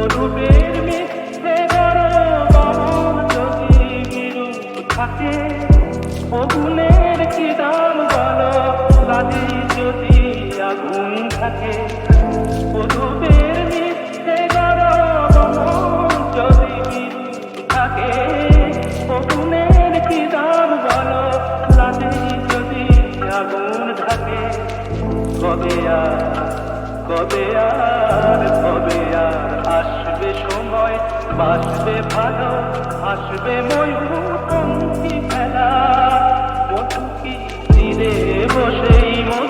অরূপের মিথ্যে বড় বামন যদি বিরূপ থাকে অগুনের কি দাম বলো যদি আগুন থাকে অরূপের মিথ্যে যদি বিরূপ থাকে অগুনের কি দাম বলো যদি আগুন থাকে। কবে আর কবে আর বাঁচবে ভালো আসবে ময়ূর খেলা। বসেই মন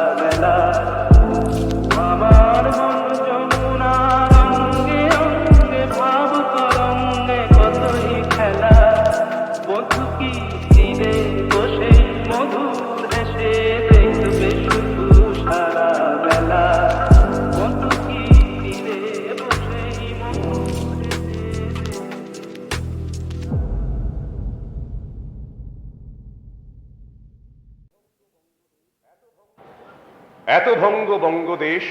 ভঙ্গ বঙ্গদেশ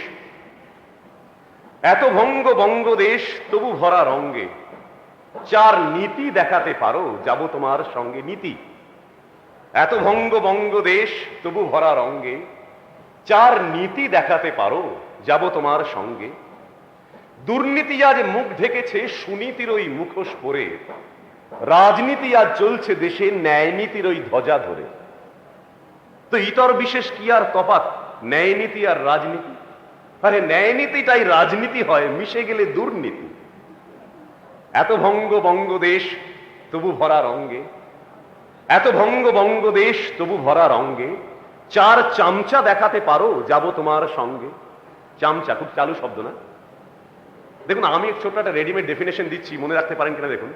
এত ভঙ্গ বঙ্গদেশ তবু ভরা রঙ্গে। চার নীতি দেখাতে পারো, যাব তোমার সঙ্গে নীতি। এত ভঙ্গ বঙ্গদেশ তবু ভরা রঙ্গে। চার নীতি দেখাতে পারো, যাব তোমার সঙ্গে। দুর্নীতি আজ মুখ ঢেকেছে সুনীতির ওই মুখোশ পরে। রাজনীতি আজ চলছে দেশে, ন্যায়নীতির ওই ধ্বজা ধরে। তো ইতর বিশেষ কি আর তফাৎ ন্যায় নীতি আর রাজনীতি। আরে ন্যায় নীতিটাই রাজনীতি হয়, মিশে গেলে দুর্নীতি। এত ভঙ্গ বঙ্গদেশ তবু ভরা রঙ্গে। এত ভঙ্গ বঙ্গদেশ তবু ভরা রঙ্গে। চার চামচা দেখাতে পারো, যাব তোমার সঙ্গে। চামচা, খুব চালু শব্দ না? দেখুন, আমি এক ছোট্ট একটা রেডিমেড ডেফিনেশন দিচ্ছি, মনে রাখতে পারেন কিনা দেখুন।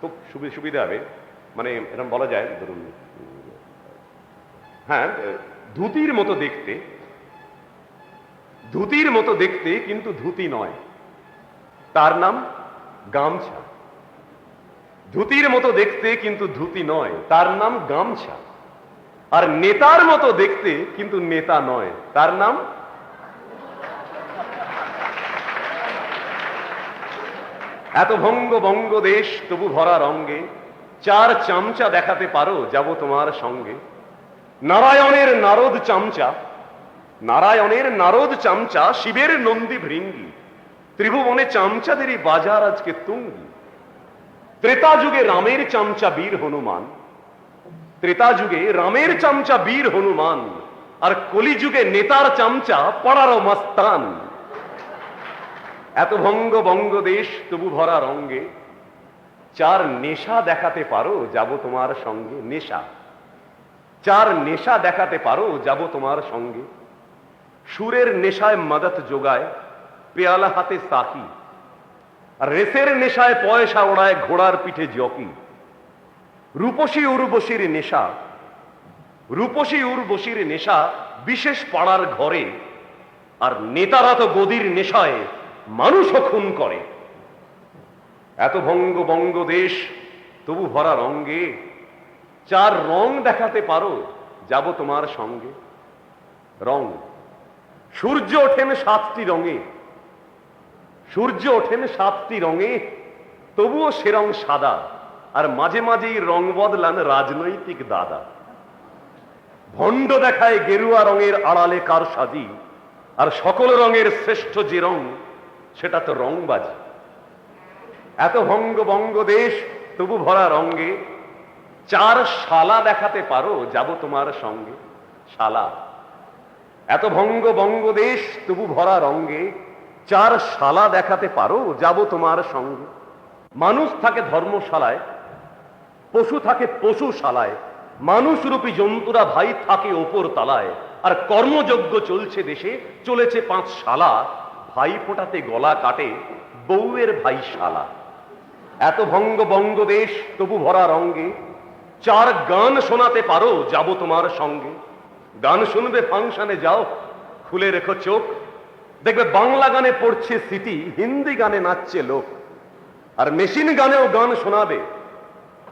খুব সুবি- সুবিধা হবে। মানে এরকম বলা যায়, ধরুন হ্যাঁ ধুতির মতো দেখতে। ধুতির মতো দেখতে কিন্তু ধুতি নয়। তার নাম গামছা। ধুতির মতো দেখতে কিন্তু ধুতি নয়, তার নাম গামছা। আর নেতার মতো দেখতে কিন্তু নেতা নয়, তার নাম এত ভঙ্গ বঙ্গ দেশ তবু ভরা রঙ্গে। চার চামচা দেখাতে পারো, যাব তোমার সঙ্গে। নারায়ণের নারদ চামচা, নারায়ণের নারদ চামচা, শিবের নন্দী ভৃঙ্গি, ত্রিভুবনে চামচাদেরই বাজার আজকে তুঙ্গি। ত্রেতা যুগে রামের চামচা বীর হনুমান, ত্রেতা যুগে রামের চামচা বীর হনুমান, আর কলিযুগে নেতার চামচা পড়ারও মাস্তান। এত ভঙ্গ বঙ্গ দেশ তবু ভরা রঙ্গে, চার নেশা দেখাতে পারো, যাব তোমার সঙ্গে নেশা। চার নেশা দেখাতে পারো, যাব তোমার সঙ্গে। সুরের নেশায় মদত যোগায়, পেয়ালা হাতে সাকি রেসের নেশায় পয়সা ওড়ায়, ঘোড়ার পিঠে জকি। রূপসী উর্বশীর নেশা, রূপসী উর্বশীর নেশা বিশেষ পাড়ার ঘরে, আর নেতারা তো গদির নেশায় মানুষও খুন করে। এত ভঙ্গ বঙ্গ দেশ, তবু ভরা রঙ্গে চার রং দেখাতে পারো, যাব তোমার সঙ্গে। রং। সূর্য ওঠেন সাতটি রঙে। সূর্য ওঠেন সাতটি রঙে, তবুও সে রং সাদা, আর মাঝে মাঝেই রং বদলান রাজনৈতিক দাদা। ভণ্ড দেখায় গেরুয়া রঙের আড়ালে কার সাজি, আর সকল রঙের শ্রেষ্ঠ যে রং, সেটা তো রংবাজি। এত ভঙ্গ বঙ্গ দেশ, তবু ভরা রঙ্গে চার শালা দেখাতে পারো, যাব তোমার সঙ্গে। শালা, এত ভঙ্গ বঙ্গ দেশ, তবু ভরা রঙ্গে। চার শালা দেখাতে পারো, যাব তোমার সঙ্গে। মানুষ থাকে ধর্মশালায়, পশু থাকে পশুশালায়। মানুষরূপী জন্তুরা ভাই থাকে ওপর তালায়। আর কর্মযজ্ঞ চলছে দেশে, চলেছে পাঁচ শালা। ভাই ফোটাতে গলা কাটে বউয়ের ভাই শালা। এত ভঙ্গ বঙ্গ দেশ, তবু ভরা রঙ্গে। চার গান শোনাতে পারো যাব তোমার সঙ্গে গান শুনবে ফাংশনে যাও খুলে রেখো চোখ দেখবে বাংলা গানে পড়ছে সিটি হিন্দি গানে নাচছে লোক আর মেশিন গানেও গান শোনাবে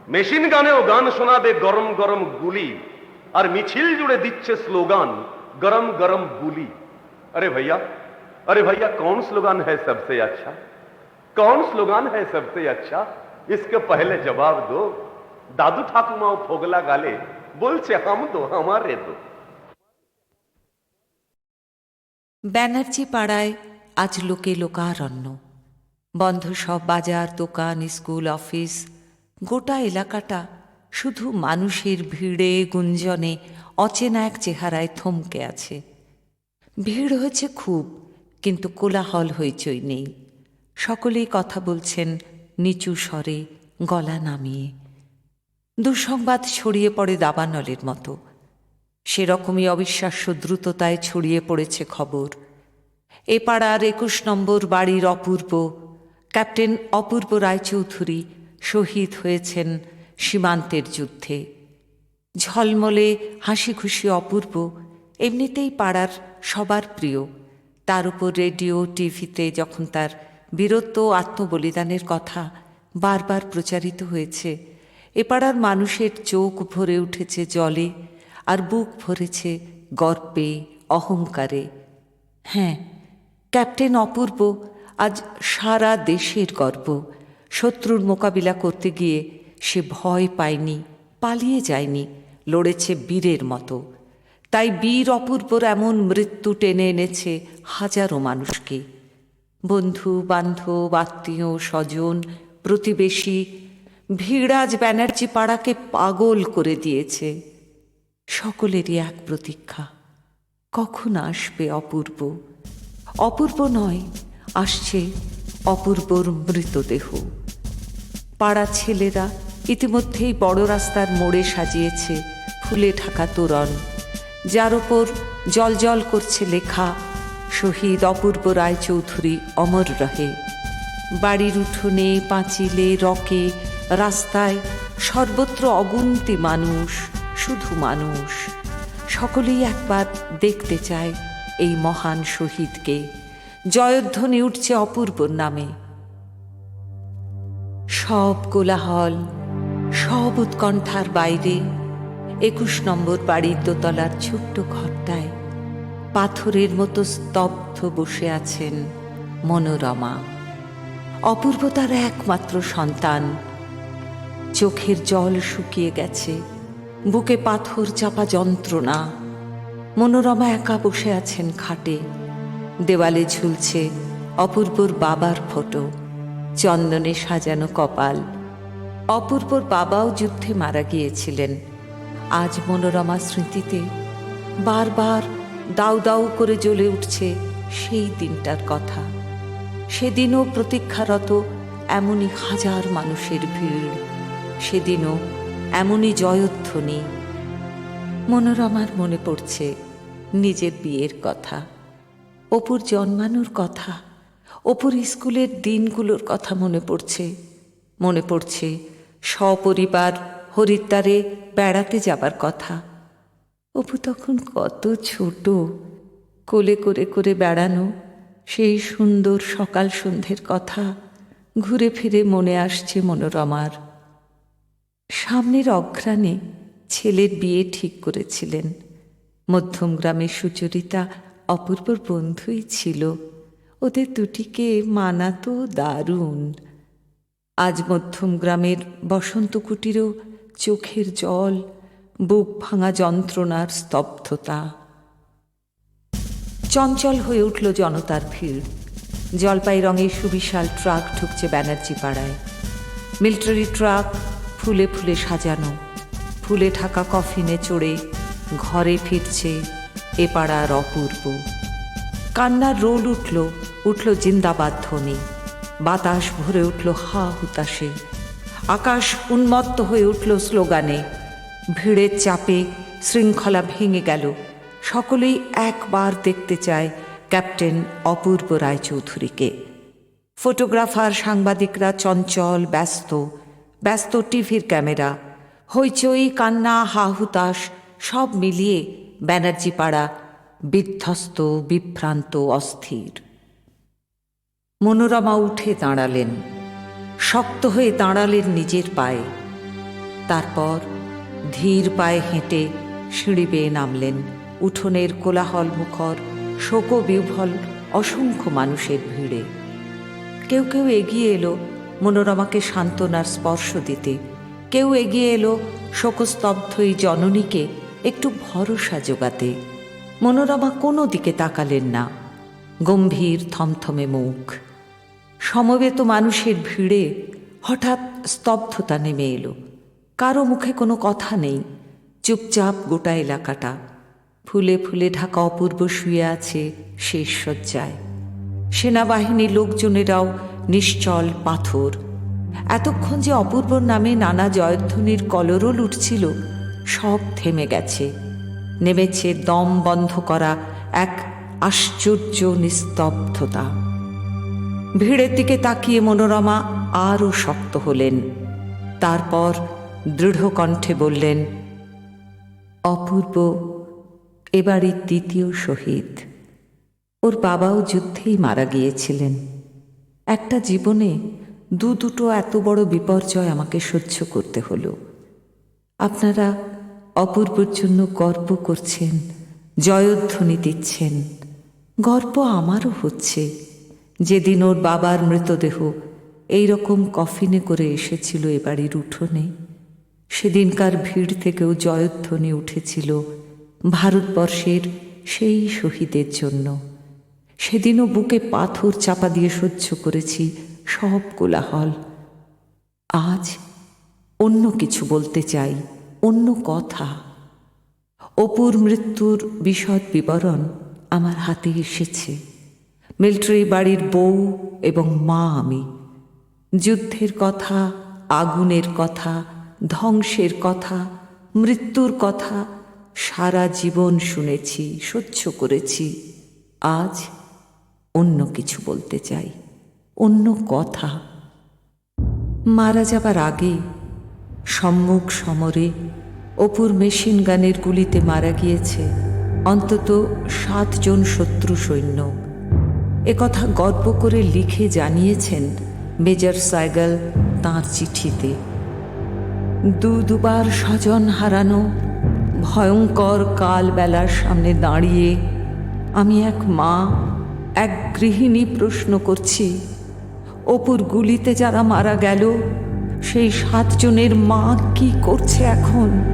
মেশিন গানেও গান শোনাবে গরম গরম গুলি আর মিছিল জুড়ে দিচ্ছে স্লোগান গরম গরম গুলি अरे भैया अरे भैया कौन स्लोगान है सबसे अच्छा कौन स्लोगान है सबसे अच्छा इसके पहले जवाब दो দাদু ঠাকুমাও ফোগলা গালে বলছে, হাম তো আমার রেদো ব্যানার্জি পাড়ায় আজ লোকে লোকারণ্য। বন্ধ সব বাজার, দোকান, স্কুল, অফিস, গোটা এলাকাটা শুধু মানুষের ভিড়ে গুঞ্জনে, অচেনা এক চেহারায় থমকে আছে। ভিড় হয়েছে খুব, কিন্তু কোলাহল হইচই নেই। সকলেই কথা বলছেন, নিচু স্বরে গলা নামিয়ে। দুঃসংবাদ ছড়িয়ে পড়ে দাবানলের মতো। সেরকমই অবিশ্বাস্য দ্রুততায় ছড়িয়ে পড়েছে খবর। এ পাড়ার একুশ নম্বর বাড়ির অপূর্ব, ক্যাপ্টেন অপূর্ব রায়চৌধুরী শহীদ হয়েছেন সীমান্তের যুদ্ধে। ঝলমলে হাসি খুশি অপূর্ব, এমনিতেই পাড়ার সবার প্রিয়। তার উপর রেডিও, টিভিতে যখন তার বীরত্ব আত্মবলিদানের কথা বারবার প্রচারিত হয়েছে এ পাড়ার মানুষের চোখ ভরে উঠেছে জলে আর বুক ভরেছে গর্বে, অহংকারে। হ্যাঁ ক্যাপ্টেন অপূর্ব আজ সারা দেশের গর্ব। শত্রুর মোকাবিলা করতে গিয়ে সে ভয় পায়নি, পালিয়ে যায়নি, লড়েছে বীরের মতো। তাই বীর অপূর্বর এমন মৃত্যু টেনে এনেছে হাজারো মানুষকে। বন্ধু, বান্ধব, আত্মীয়, স্বজন, প্রতিবেশী ভিড়াজ ব্যানার্জি পাড়াকে পাগল করে দিয়েছে। সকলেরই এক প্রতীক্ষা, কখন আসবে অপূর্ব? অপূর্ব নয়, আসছে অপূর্বর মৃতদেহ। পাড়া ছেলেরা ইতিমধ্যেই বড় রাস্তার মোড়ে সাজিয়েছে ফুলে ঢাকা তোরণ, যার ওপর জল করছে লেখা, শহীদ অপূর্ব রায়চৌধুরী অমর রহে। বাড়ির উঠোনে পাঁচিলে রকে রাস্তায় সর্বত্র অগুন্তি মানুষ, শুধু মানুষ। সকলেই একবার দেখতে চায় এই মহান শহীদকে। জয়ধ্বনি উঠছে অপূর্বর নামে। সব কোলাহল, সব উৎকণ্ঠার বাইরে, একুশ নম্বর বাড়ির দোতলার ছোট্ট ঘরটায় পাথরের মতো স্তব্ধ বসে আছেন মনোরমা। অপূর্ব তার একমাত্র সন্তান চোখের জল শুকিয়ে গেছে। বুকে পাথর চাপা যন্ত্রণা। মনোরমা একা বসে আছেন খাটে। দেওয়ালে ঝুলছে অপূর্বর বাবার ফটো। চন্দনে সাজানো কপাল। অপূর্বর বাবাও যুদ্ধে মারা গিয়েছিলেন। আজ মনোরমা স্মৃতিতে বারবার দাউ দাউ করে জ্বলে উঠছে সেই দিনটার কথা। সেদিনও প্রতীক্ষারত এমনই হাজার মানুষের ভিড়। সেদিনও এমনই জয়ধ্বনি। মনোরমার মনে পড়ছে নিজের বিয়ের কথা, অপুর জন্মানোর কথা, অপুর স্কুলের দিনগুলোর কথা মনে পড়ছে। মনে পড়ছে সপরিবার হরিদ্বারে বেড়াতে যাবার কথা। অপু তখন কত ছোট, কোলে করে করে বেড়ানো সেই সুন্দর সকাল সন্ধ্যের কথা ঘুরে ফিরে মনে আসছে মনোরমার। সামনের অঘ্রাণে ছেলের বিয়ে ঠিক করেছিলেন। মধ্যম গ্রামের সুচরিতা অপূর্বর বন্ধুই ছিল। ওদের দুটিকে মানাতো দারুণ। আজ মধ্যম গ্রামের বসন্ত কুটিরও চোখের জল, বুক ভাঙা যন্ত্রণার স্তব্ধতা। চঞ্চল হয়ে উঠল জনতার ভিড়। জলপাই রঙের সুবিশাল ট্রাক ঢুকছে ব্যানার্জি পাড়ায় মিলিটারি ট্রাক ফুলে ফুলে সাজানো, ফুলে ঢাকা কফিনে চড়ে ঘরে ফিরছে এ পাড়ার অপূর্ব। কান্নার রোল উঠল উঠল জিন্দাবাদ ধ্বনি, বাতাস ভরে উঠল হা হুতাশে, আকাশ উন্মত্ত হয়ে উঠল স্লোগানে, ভিড়ের চাপে শৃঙ্খলা ভেঙে গেল, সকলেই একবার দেখতে চায় ক্যাপ্টেন অপূর্ব রায়চৌধুরীকে। ফটোগ্রাফার, সাংবাদিকরা চঞ্চল, ব্যস্ত ব্যস্ত টিভির ক্যামেরা, হইচই, কান্না, হাহুতাশ, সব মিলিয়ে ব্যানার্জি পাড়া বিধ্বস্ত, বিভ্রান্ত, অস্থির। মনোরমা উঠে দাঁড়ালেন, শক্ত হয়ে দাঁড়ালেন নিজের পায়ে। তারপর ধীর পায়ে হেঁটে সিঁড়ি বেয়ে নামলেন উঠোনের কোলাহল মুখর শোক বিহ্বল অসংখ্য মানুষের ভিড়ে। কেউ কেউ এগিয়ে এলো মনোরমাকে সান্ত্বনার স্পর্শ দিতে। কেউ এগিয়ে এলো শোকস্তব্ধ এই জননীকে একটু ভরসা জোগাতে মনোরমা কোনো দিকে তাকালেন না। গম্ভীর থমথমে মুখ। সমবেত মানুষের ভিড়ে হঠাৎ স্তব্ধতা নেমে এলো। কারও মুখে কোনো কথা নেই। চুপচাপ গোটা এলাকাটা। ফুলে ফুলে ঢাকা অপূর্ব শুয়ে আছে শেষ শয্যায়। সেনাবাহিনীর লোকজনেরাও নিশ্চল পাথর। এতক্ষণ যে অপূর্বর নামে নানা জয়ধ্বনির কলরও উঠছিল সব থেমে গেছে। নেমেছে দম বন্ধ করা এক আশ্চর্য নিস্তব্ধতা। ভিড়ের দিকে তাকিয়ে মনোরমা আরও শক্ত হলেন। তারপর দৃঢ় কণ্ঠে বললেন, অপূর্ব, এবারই দ্বিতীয় শহীদ। ওর বাবাও যুদ্ধেই মারা গিয়েছিলেন। একটা জীবনে দু দুটো এত বড় বিপর্যয় আমাকে সহ্য করতে হলো। আপনারা অপূর্বর জন্য গর্ব করছেন, জয়ধ্বনি দিচ্ছেন। গর্ব আমারও হচ্ছে। যেদিন ওর বাবার মৃতদেহ এই রকম কফিনে করে এসেছিল এ বাড়ির উঠোনে, সেদিনকার ভিড় থেকেও জয়ধ্বনি উঠেছিল ভারতবর্ষের সেই শহীদের জন্য। সেদিনও বুকে পাথর চাপা দিয়ে সহ্য করেছি, সব কোলাহল। আজ অন্য কিছু বলতে চাই, অন্য কথা। অপুর মৃত্যুর বিশদ বিবরণ আমার হাতে এসেছে। মিলিটারি বাড়ির বউ এবং মা আমি। যুদ্ধের কথা, আগুনের কথা, ধ্বংসের কথা, মৃত্যুর কথা সারা জীবন শুনেছি, সহ্য করেছি। আজ অন্য কিছু বলতে চাই, অন্য কথা। মারা যাবার আগে সম্মুখ সমরে অপুর মেশিন গানের গুলিতে মারা গিয়েছে অন্তত সাতজন শত্রু সৈন্য। একথা গর্ব করে লিখে জানিয়েছেন মেজর সাইগাল তাঁর চিঠিতে। দু দুবার স্বজন হারানো ভয়ঙ্কর কালবেলার সামনে দাঁড়িয়ে আমি এক মা এক গৃহিণী প্রশ্ন করছি, অপুর গুলিতে যারা মারা গেল, সেই সাতজনের মা কি করছে এখন?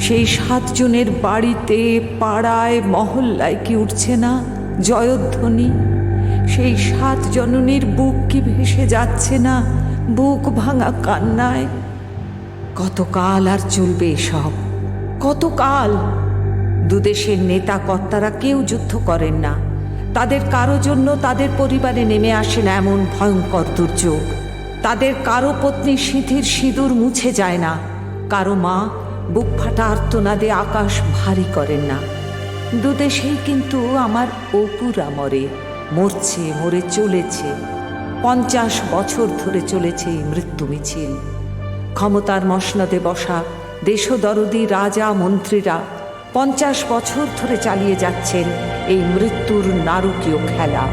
সেই সাতজনের বাড়িতে, পাড়ায়, মহল্লায় কি উঠছে না জয়ধ্বনি? সেই সাত জননীর বুক কি ভেসে যাচ্ছে না বুক ভাঙা কান্নায়? কতকাল আর চলবে এসব? কতকাল? দুদেশের নেতা কর্তারা কেউ যুদ্ধ করেন না। তাদের কারও জন্য তাদের পরিবারে নেমে আসে না এমন ভয়ঙ্কর দুর্যোগ। তাদের কারও পত্নী সিঁথির সিঁদুর মুছে যায় না। কারও মা বুক ফাটা আর্তনাদে আকাশ ভারী করেন না। দুদেশেই কিন্তু আমার অপুরা মরে, মরছে, মরে চলেছে। পঞ্চাশ বছর ধরে চলেছে এই মৃত্যু মিছিল। ক্ষমতার মসনদে বসা দেশদরদি রাজা মন্ত্রীরা পঞ্চাশ বছর ধরে চালিয়ে যাচ্ছেন এই মৃত্যুর নারকীয় খেলা।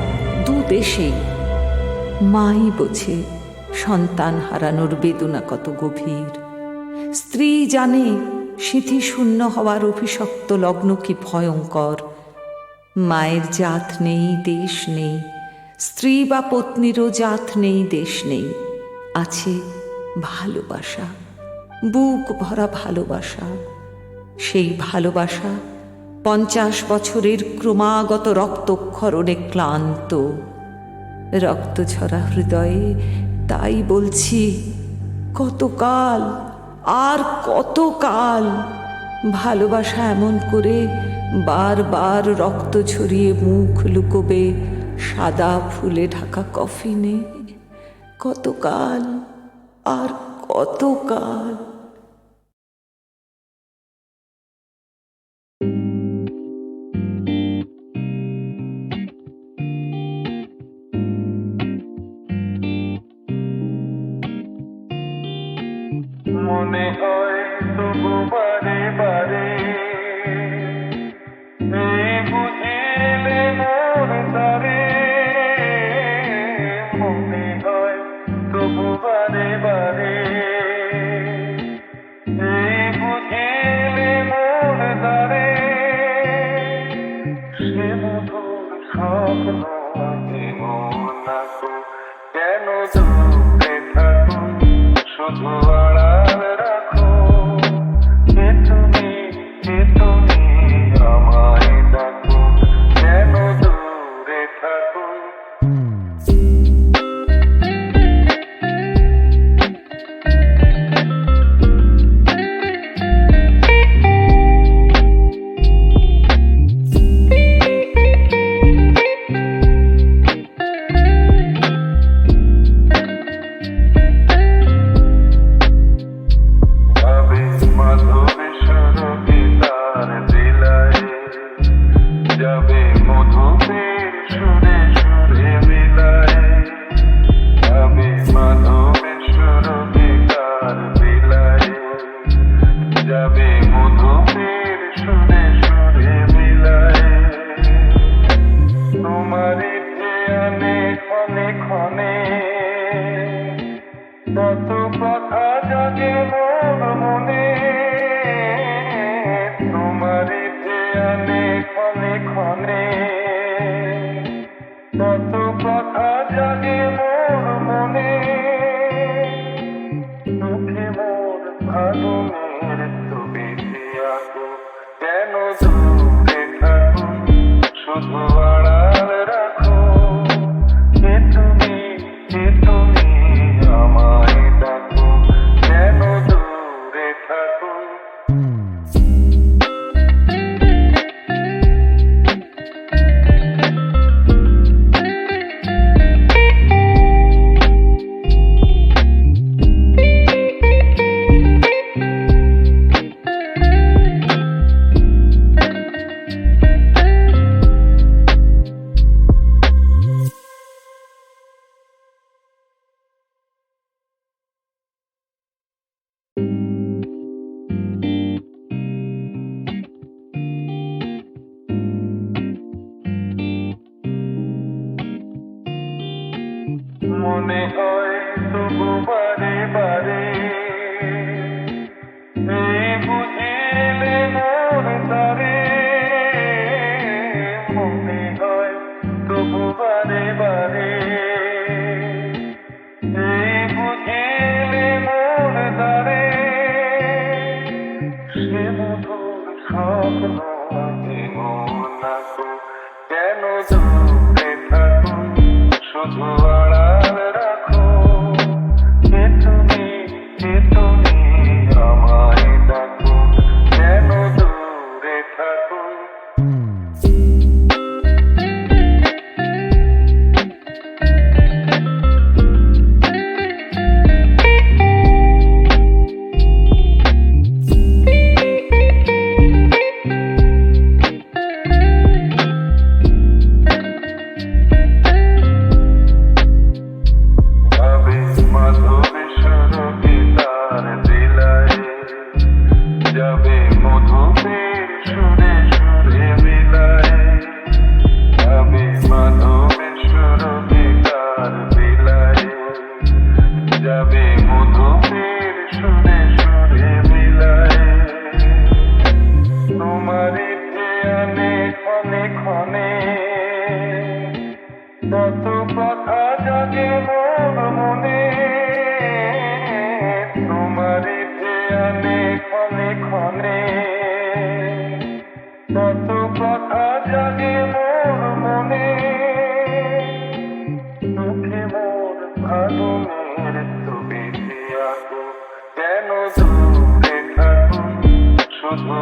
দু দেশেই মাই বোঝে সন্তান হারানোর বেদনা কত গভীর। স্ত্রী জানে শূন্য হওয়ার অভিশপ্ত লগ্ন কি ভয়ঙ্কর। মায়ের জাত নেই, দেশ নেই। স্ত্রী বা পত্নীরও জাত নেই, দেশ নেই। আছে ভালোবাসা, বুক ভরা ভালোবাসা। সেই ভালোবাসা পঞ্চাশ বছরের ক্রমাগত রক্তক্ষরণে ক্লান্ত। রক্ত ঝরা হৃদয়ে তাই বলছি, কতকাল, আর কতকাল ভালোবাসা এমন করে বারবার রক্ত ছড়িয়ে মুখ লুকোবে সাদা ফুলে ঢাকা কফিনে? কতকাল, আর কতকাল মনে তবু বারে ছবি আঁকো কেন দূরে থাকো শুধু